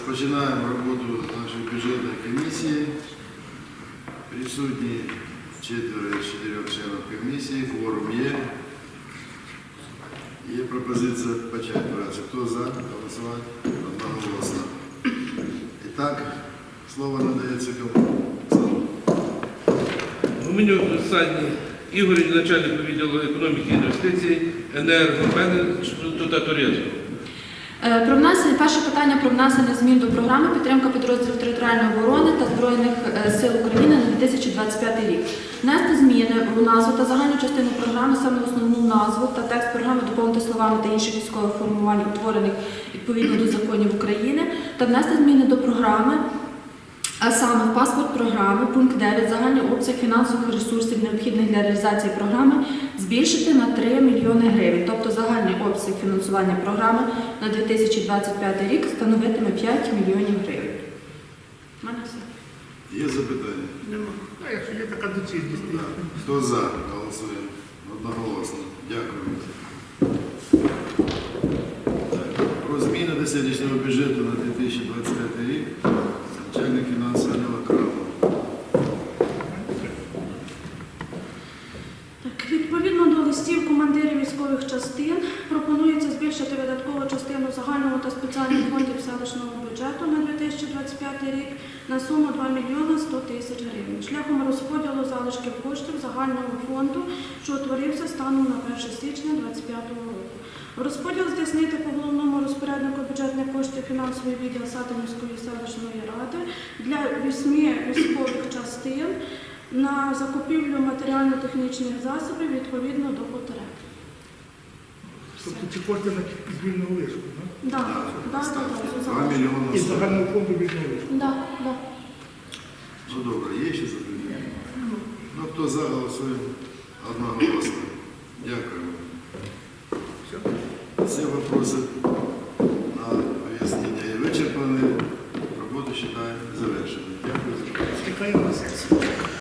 Розпочинаємо роботу нашої бюджетної комісії. Присутні четверо із чотирьох членів комісії, форум є. Є пропозиція почати працю. Хто за? Голосувати одноголосно. І так, слово надається кому? У мене посадні Ігор, начальник відділу економіки і інвестицій, енергоменеджменту та туризму. Е, Про внесення перше питання про внесення змін до програми підтримка підрозділів територіальної оборони та збройних е, сил України на 2025 рік. Внести зміни у назву та загальну частину програми, саме основну назву та текст програми доповнити словами та інших військових формувань, утворених відповідно до законів України, та внести зміни до програми. А саме в паспорт програми, пункт 9, загальний обсяг фінансових ресурсів, необхідних для реалізації програми, збільшити на 3 мільйони гривень. Тобто загальний обсяг фінансування програми на 2025 рік становитиме 5 мільйонів гривень. У мене все. Є запитання? Нема. А якщо є така доцільність, то Хто за? Голосуємо. Одноголосно. Дякую. Так, Про зміни до сьогоднішнього бюджету на 2025 рік. Начальник фінансового Так, відповідно до листів командирів військових частин пропонується збільшити видаткову частину загального та спеціальних фондів селищного бюджету на 2025 рік на суму 2 мільйона 100 тисяч гривень шляхом розподілу залишків коштів загального фонду, що утворився станом на 1 січня 2025 року. Розподіл здійснити по головному розпоряднику бюджетних коштів фінансовий відділ Сатинівської селищної ради для вісьми військових частин на закупівлю матеріально-технічних засобів відповідно до потреб. тобто ці кошти на звільного лишку, да, да, Ставте. да, 2 мільйони І 100. загального фонду вільного лишку. Да, да. Ну добре, є ще запитання? Ну хто за, голосуємо одноголосно. Дякую. Все. Всі